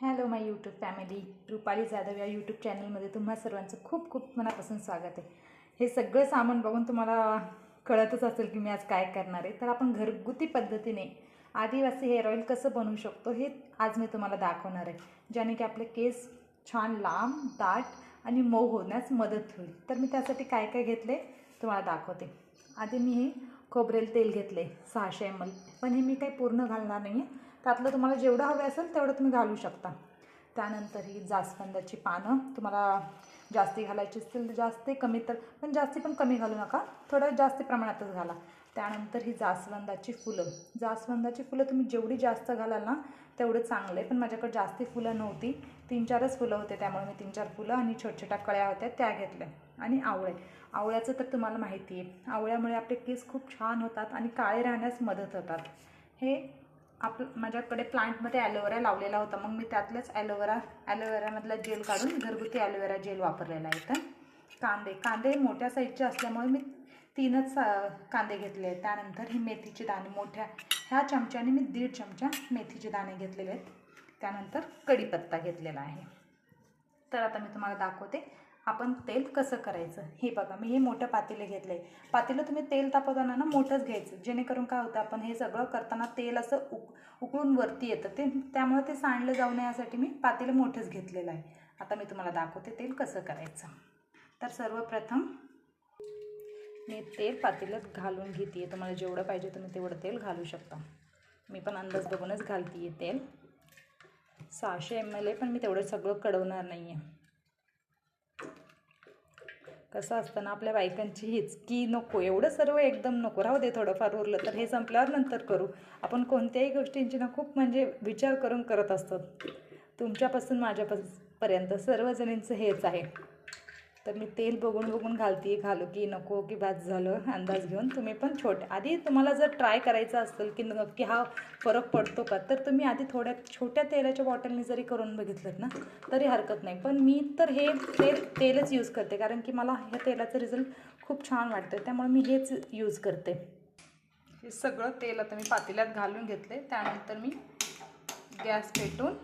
Hello my YouTube family Rupali Jadhav या YouTube चॅनलमध्ये तुम्हा सर्वांचं खूप खूप मनापासून स्वागत आहे. हे सगळं सामान बघून तुम्हाला कळतच असेल की मी आज काय करणार आहे. तर आपण घरगुती पद्धतीने आदिवासी हेअर ऑइल कसं बनवू शकतो हे आज मी तुम्हाला दाखवणार आहे. ज्याने की आपले केस छान लांब दाट आणि मऊ होण्यास मदत होईल. तर मी त्यासाठी काय काय घेतले तुम्हाला दाखवते. आधी मी हे खोबरेल तेल घेतले सहाशे एम एल पण हे मी काही पूर्ण घालणार नाही आहे त्यातलं तुम्हाला जेवढं हवे असेल तेवढं तुम्ही घालू शकता. त्यानंतर ही जास्वंदाची पानं तुम्हाला जास्ती घालायची असतील तर जास्त कमी तर पण जास्ती पण कमी घालू नका. थोडं जास्त प्रमाणातच घाला. त्यानंतर ही जास्वंदाची फुलं. जास्वंदाची फुलं तुम्ही जेवढी जास्त घालाल ना तेवढं चांगलं आहे. पण माझ्याकडे जास्ती फुलं नव्हती. तीन चारच फुलं होते त्यामुळे मी तीन चार फुलं आणि छोट्या छोट्या कळ्या होत्या त्या घेतल्या. आणि आवळे. आवळ्याचं तर तुम्हाला माहिती आहे. आवळ्यामुळे आपले केस खूप छान होतात आणि काळे राहण्यास मदत होतात. हे आप माझ्याकडे प्लांटमध्ये ॲलोवेरा लावलेला होता. मग मी त्यातलेच ॲलोवेरा ॲलोवेरामधला जेल काढून घरगुती ॲलोवेरा जेल वापरलेला आहे तर कांदे कांदे मोठ्या साईजचे असल्यामुळे मी तीनच कांदे घेतले आहेत. त्यानंतर ही मेथीचे दाणे मोठ्या ह्या चमच्याने मी दीड चमचा मेथीचे दाणे घेतलेले आहेत. त्यानंतर कढीपत्ता घेतलेला आहे. तर आता मी तुम्हाला दाखवते. आपण तेल कसं करायचं? हे बघा मी हे मोठं पातेलं घेतलं आहे पातेलं तुम्ही तेल तापवताना ना मोठंच घ्यायचं. जेणेकरून काय होतं आपण हे सगळं करताना तेल असं उक उकळून वरती येतं. ते त्यामुळे ते सांडलं जाऊ नये यासाठी मी पातेलं मोठंच घेतलेलं आहे. आता मी तुम्हाला दाखवते तेल कसं करायचं. तर सर्वप्रथम मी तेल पातेल्यात घालून घेते आहे तुम्हाला जेवढं पाहिजे तुम्ही तेवढं तेल घालू शकता. मी पण अंदाज बघूनच घालते आहे तेल. सहाशे एम एल आहे पण मी तेवढं सगळं कडवणार नाही आहे कसं असतं ना आपल्या बायकांची हीच की नको एवढं सर्व एकदम नको. राहू दे थोडंफार उरलं तर हे संपल्यावर नंतर करू. आपण कोणत्याही गोष्टींची ना खूप म्हणजे विचार करून करत असतो. तुमच्यापासून माझ्यापास पर्यंत सर्वजणींचं हेच आहे. तर मी तेल बघून बघून घालते घालू की नको की भात झालं अंदाज घेऊन. तुम्ही पण छोटे आधी तुम्हाला जर ट्राय करायचं असेल की नक्की हा फरक पडतो का तर तुम्ही आधी थोड्या छोट्या तेलाच्या बॉटलने जरी करून बघितलं ना तरी हरकत नाही. पण मी तर हे तेल तेलच यूज करते कारण की मला ह्या तेलाचं रिझल्ट खूप छान वाटतं त्यामुळे मी हेच यूज करते. हे सगळं तेल आता मी पातेल्यात घालून घेतले त्यानंतर मी गॅस पेटून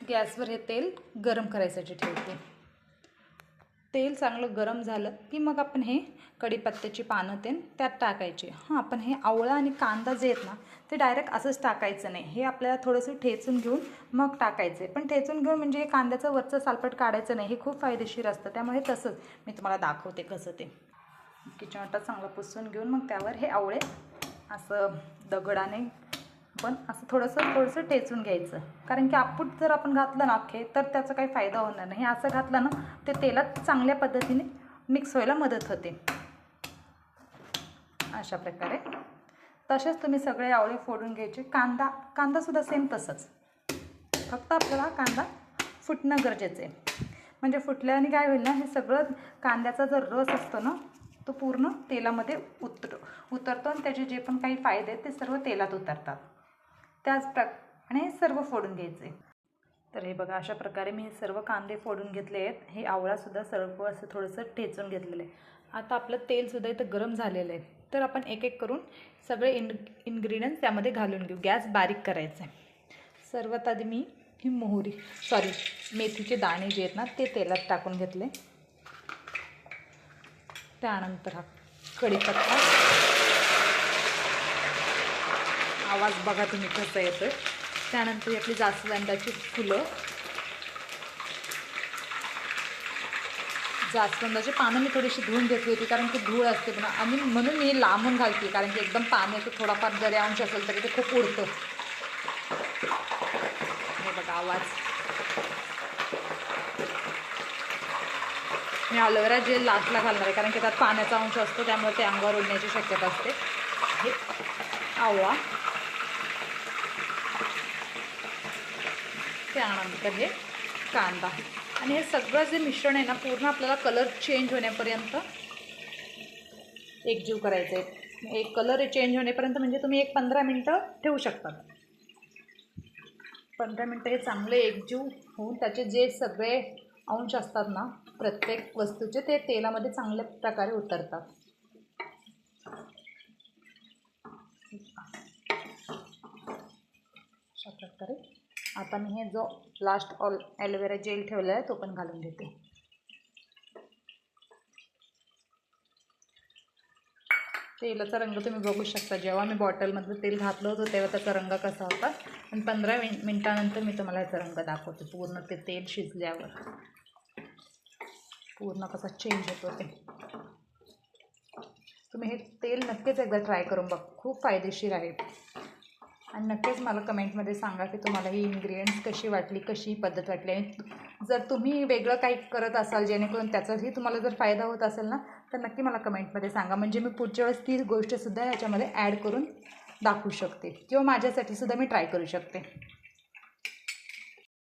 गॅसवर हे तेल गरम करायसाठी ठेवते. तेल चांगलं गरम झालं की मग आपण हे कढीपत्त्याची पानं ते त्यात टाकायचे. हां आपण हे आवळा आणि कांदा जे आहेत ना ते डायरेक्ट असंच टाकायचं नाही. हे आपल्याला थोडंसं ठेचून घेऊन मग टाकायचे. पण ठेचून घेऊन म्हणजे हे कांद्याचं वरचं सालपट काढायचं नाही. हे खूप फायदेशीर असतं. त्यामुळे तसंच मी तुम्हाला दाखवते कसं ते. किचन वाटा चांगलं पुसून घेऊन मग त्यावर हे आवळे असं दगडाने पण असं थोडंसं थोडंसं टेचून घ्यायचं. कारण की आपूट जर आपण घातलं ना अख्खे तर त्याचा काही फायदा होणार नाही. असं घातलं ना ते तेलात चांगल्या पद्धतीने मिक्स व्हायला मदत होते. अशा प्रकारे. तसेच तुम्ही सगळे आवळे फोडून घ्यायचे. कांदा कांदासुद्धा सेम तसंच. फक्त आपल्याला कांदा फुटणं गरजेचं आहे. म्हणजे फुटल्याने काय होईल ना हे सगळं कांद्याचा जर रस असतो ना तो पूर्ण तेलामध्ये उतर उतरतो आणि त्याचे जे पण काही फायदे आहेत ते सर्व तेलात उतरतात. त्याच प्रकारे हे सर्व फोडून घ्यायचे. तर हे बघा अशा प्रकारे मी हे सर्व कांदे फोडून घेतले आहेत. हे आवळासुद्धा सर्व असं थोडंसं ठेचून घेतलेलं आहे. आता आपलं तेलसुद्धा इथं गरम झालेलं आहे. तर आपण एक एक करून सगळे इन इन्ग्रेडियंट्स त्यामध्ये घालून घेऊ. गॅस बारीक करायचा आहे. सर्वात आधी मी ही मोहरी सॉरी मेथीचे दाणे जे आहेत ना ते तेलात टाकून घेतले. त्यानंतर हा कढीपत्ता. आवाज बघा तुम्ही कसा येतोय. त्यानंतर आपली जास्वंदाची फुलं. जास्वंदाची पानं मी थोडीशी धुवून घेतली होती कारण की धूळ असते पण आणि म्हणून मी लांबून घालते कारण की एकदम पाण्याचं थोडाफार जरी अंश असेल तरी ते खूप उडतं. हे बघा आवाज. मी अलोवेरा जेल लास्टला घालणार आहे कारण की त्यात पाण्याचा अंश असतो त्यामुळे ते अंगावर उडण्याची शक्यता असते. हे आवळा त्यानंतर हे कांदा. आणि हे सगळं जे मिश्रण आहे ना पूर्ण आपल्याला कलर चेंज होण्यापर्यंत एकजीव करायचं आहे एक कलर चेंज होण्यापर्यंत म्हणजे तुम्ही एक पंधरा मिनटं ठेवू शकता. पंधरा मिनटं हे चांगले एकजीव होऊन त्याचे जे सगळे अंश असतात ना प्रत्येक वस्तूचे ते तेलामध्ये चांगल्या प्रकारे उतरतात. अशा प्रकारे. आता मी हे जो लास्ट ऑल ॲलोवेरा जेल ठेवला आहे तो पण घालून घेते तेलाचा रंग तुम्ही बघू शकता. जेव्हा मी बॉटलमधलं तेल घातलं होतं तेव्हा त्याचा रंग कसा होता. आणि पंधरा मिन मिनटानंतर मी तुम्हाला याचा रंग दाखवते. पूर्ण ते तेल शिजल्यावर. पूर्ण कसा चेंज होतो ते. तुम्ही हे तेल नक्कीच एकदा ट्राय करून बघ. खूप फायदेशीर आहे. आणि नक्कीच मला कमेंटमध्ये सांगा की तुम्हाला ही इन्ग्रेडियंट्स कशी वाटली कशी पद्धत वाटली. आणि जर तुम्ही वेगळं काही करत असाल जेणेकरून त्याचाही तुम्हाला जर फायदा होत असेल ना तर नक्की मला कमेंटमध्ये सांगा. म्हणजे मी पुढच्या वेळेस ती गोष्टसुद्धा याच्यामध्ये ॲड करून दाखवू शकते किंवा माझ्यासाठी सुद्धा मी ट्राय करू शकते.